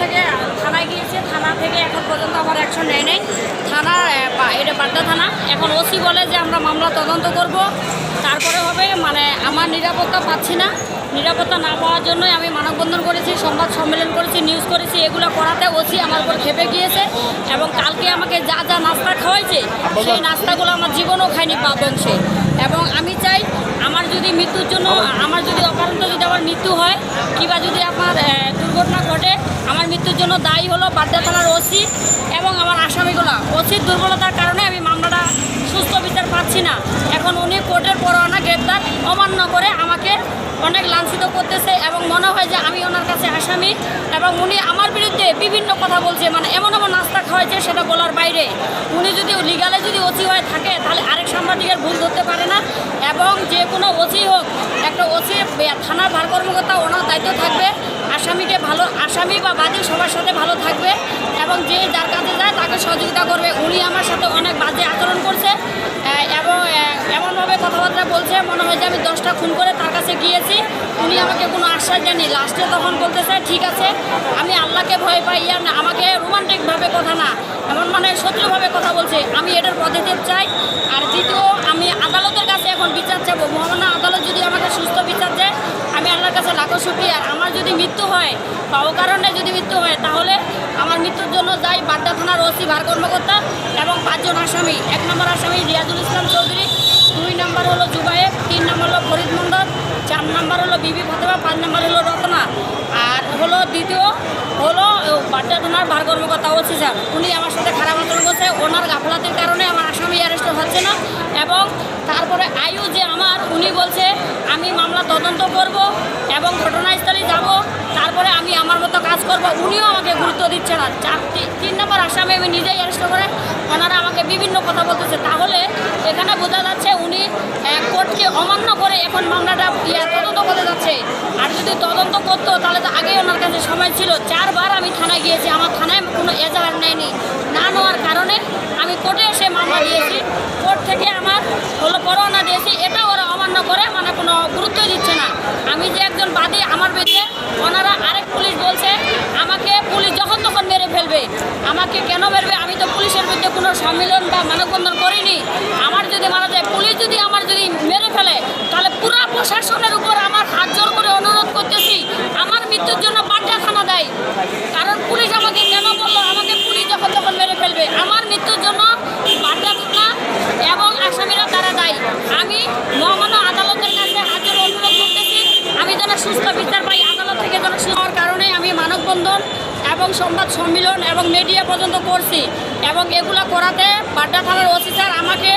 থেকে থানায় গিয়েছে, থানা থেকে এখন পর্যন্ত আমার অ্যাকশন নেয় নেই থানা এটা বাড্ডা থানা। এখন ওসি বলে যে আমরা মামলা তদন্ত করব। তারপরে হবে মানে আমার নিরাপত্তা পাচ্ছি না। নিরাপত্তা না পাওয়ার জন্যই আমি মানববন্ধন করেছি, সংবাদ সম্মেলন করেছি নিউজ করেছি, এগুলো করাতে ওসি আমার উপর খেপে গিয়েছে এবং কালকে আমাকে যা যা নাস্তা খাওয়াইছে, সেই নাস্তাগুলো আমার জীবনও খায়নি পা এবং আমি চাই, আমার যদি মৃত্যুর জন্য, আমার যদি অকারণত যদি আমার মৃত্যু হয়, কিবা যদি আমার দুর্ঘটনা ঘটে আমার মৃত্যুর জন্য দায়ী হলো বাড্ডা থানার ওসি এবং আমার আসামিগুলো। ওসির দুর্বলতার কারণে আমি মামলাটা সুস্থ বিচার পাচ্ছি না। এখন উনি কোর্টের পরোয়ানা গ্রেপ্তার অমান্য করে আমাকে অনেক লাঞ্ছিত করতেছে এবং মনে হয় যে আমি ওনার কাছে আসামি এবং উনি আমার বিরুদ্ধে বিভিন্ন কথা বলছে মানে এমন এমন নাস্তা খাওয়াইছে সেটা বলার বাইরে। উনি যদি লিগালে যদি ওসি হয়ে থাকে, তাহলে আরেক সাংবাদিকের ভুল ধরতে পারে না এবং যে কোনো ওসি হোক একটা ওসি থানার ভার কর্মকর্তা ওনার দায়িত্ব থাকবে। আসামিকে ভালো আসামি বা বাদী সবার সাথে ভালো থাকবে এবং যে যার কাছে যায় তাকে সহযোগিতা করবে। উনি আমার সাথে অনেক বাজে আচরণ করছে। এবং এমনভাবে কথাবার্তা বলছে। মনে হয় যে আমি দশটা খুন করে তার কাছে গিয়েছি। উনি আমাকে কোনো আশ্বাস দেননি। লাস্টে তখন বলতেছে, ঠিক আছে, আমি আল্লাহকে ভয় পাই। আর আমাকে রোমান্টিকভাবে কথা না, এমন মানে শত্রুভাবে কথা বলছে। আমি এটার পদক্ষেপ চাই এখন বিচার চাবো, মহামান্য আদালত যদি আমাকে সুস্থ বিচার দেয়, আমি আল্লাহর কাছে লাখো আর আমার যদি মৃত্যু হয় বা ও কারণে যদি মৃত্যু হয়, তাহলে আমার মৃত্যুর জন্য যাই বাড্ডা থানার ওসি, ভার কর্মকর্তা এবং পাঁচজন আসামি। এক নম্বর আসামি রিয়াজুল ইসলাম চৌধুরী, দুই নম্বর হলো জুবায়েব তিন নম্বর হলো ফরিদ মন্ডল চার নম্বর হলো বিবি ফতেমা, পাঁচ নম্বর হলো রত্না। আর হলো দ্বিতীয় হলো বাড্ডা থানার ভার কর্মকর্তা ওসি স্যার। উনি আমার সাথে খারাপ আচরণ করছে ওনার গাফলাতির কারণে আমার আসামি অ্যারেস্ট হচ্ছে না এবং তারপরে আয়ু যে আমার, উনি বলছে, আমি মামলা তদন্ত করব এবং ঘটনাস্থলে যাব। তারপরে আমি আমার মতো কাজ করব। উনিও আমাকে গুরুত্ব দিচ্ছে না। চার তিন নম্বর আসামে আমি নিজেই অ্যারেস্ট করে। ওনারা আমাকে বিভিন্ন কথা বলতেছে। তাহলে এখানে বোঝা যাচ্ছে উনি কোর্টকে অমান্য করে এখন মামলাটা ইয়ে তদন্ত করে যাচ্ছে। আর যদি তদন্ত করতো, তাহলে তো আগেই ওনার কাছে সময় ছিল। চারবার আমি থানায় গিয়েছি। আমার থানায় কোনো এজাহার নেয়নি না নেওয়ার কারণে আমি কোর্টে এসে মামলা দিয়েছি কোর্ট থেকে আমার হলো পরোয়ানা দিয়েছি এটা ওরা অমান্য করে মানে কোনো গুরুত্ব দিচ্ছে না আমি বাদী আমার বেঁচে, ওনারা আরেক পুলিশ বলছে, আমাকে পুলিশ যখন তখন মেরে ফেলবে। আমাকে কেন মেরবে? আমি তো পুলিশের বিরুদ্ধে কোনো সম্মেলন বা মানববন্ধন করিনি। আমার যদি মারা যায়, পুলিশ যদি আমার যদি মেরে ফেলে, তাহলে পুরা প্রশাসনের উপর আমার হাত জোর করে অনুরোধ করতেছি আমার মৃত্যুর জন্য পাল্টা থানা দেয় কারণ পুলিশ আমাকে কেন বলল আমাকে পুলিশ যখন তখন মেরে ফেলবে আমার মৃত্যুর জন্য পাল্টা থানা এবং আসামিরা তারা দায়ী আমি মহামান্য আদালতের কাছে হাত জোর অনুরোধ করতেছি আমি যেন সুস্থ বিচার পাই আদালত থেকে যেন সুস্থ হওয়ার কারণে আমি মানববন্ধন এবং সংবাদ সম্মেলন এবং মিডিয়া পর্যন্ত করছি এবং এগুলো করাতে বাড্ডা থানার ওসি স্যার আমাকে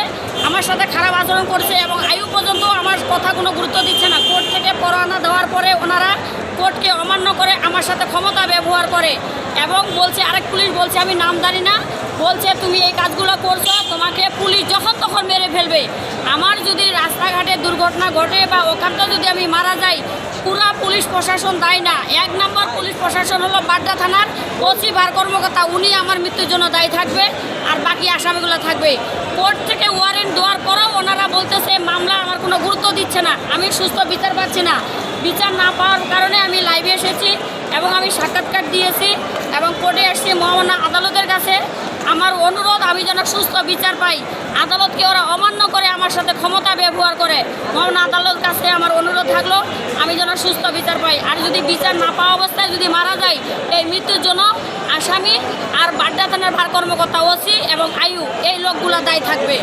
আমার সাথে খারাপ আচরণ করছে এবং আয়ু পর্যন্ত আমার কথা কোনো গুরুত্ব দিচ্ছে না। কোর্ট থেকে পরোয়ানা দেওয়ার পরে ওনারা কোর্টকে অমান্য করে আমার সাথে ক্ষমতা ব্যবহার করে এবং বলছে, আরেক পুলিশ বলছে, আমি নাম জানি না, বলছে, তুমি এই কাজগুলো করছ, তোমাকে পুলিশ যখন তখন মেরে ফেলবে। আমার যদি রাস্তাঘাটে দুর্ঘটনা ঘটে বা ওখানটা যদি আমি মারা যাই, পুরা পুলিশ প্রশাসন দায় না। এক নম্বর পুলিশ প্রশাসন হলো বাড্ডা থানার ওসি ভার কর্মকর্তা, উনি আমার মৃত্যুর জন্য দায়ী থাকবে। বাকি আসামিগুলো থাকবে? কোর্ট থেকে ওয়ারেন্ট দেওয়ার পরেও ওনারা বলতেছে, মামলা আমার কোনো গুরুত্ব দিচ্ছে না। আমি সুস্থ, বিচার পাচ্ছি না। বিচার না পাওয়ার কারণে আমি লাইভে এসেছি এবং আমি সাক্ষাৎকার দিয়েছি এবং কোর্টে এসেছি মহামান্য আদালতের কাছে। আমার অনুরোধ, আমি যেন সুস্থ, বিচার পাই। আদালতকে ওরা অমান্য করে আমার সাথে ক্ষমতা ব্যবহার করে। মহামান্য আদালত কাছে আমার অনুরোধ থাকল, আমি যেন সুস্থ, বিচার পাই। আর যদি বিচার না পাওয়া অবস্থায় যদি মারা যায় এই মৃত্যুর জন্য আসামি আর বাড্ডা থানার ভার কর্মকর্তা ওসি এবং আয়ু এই লোকগুলা দায়ী থাকবে।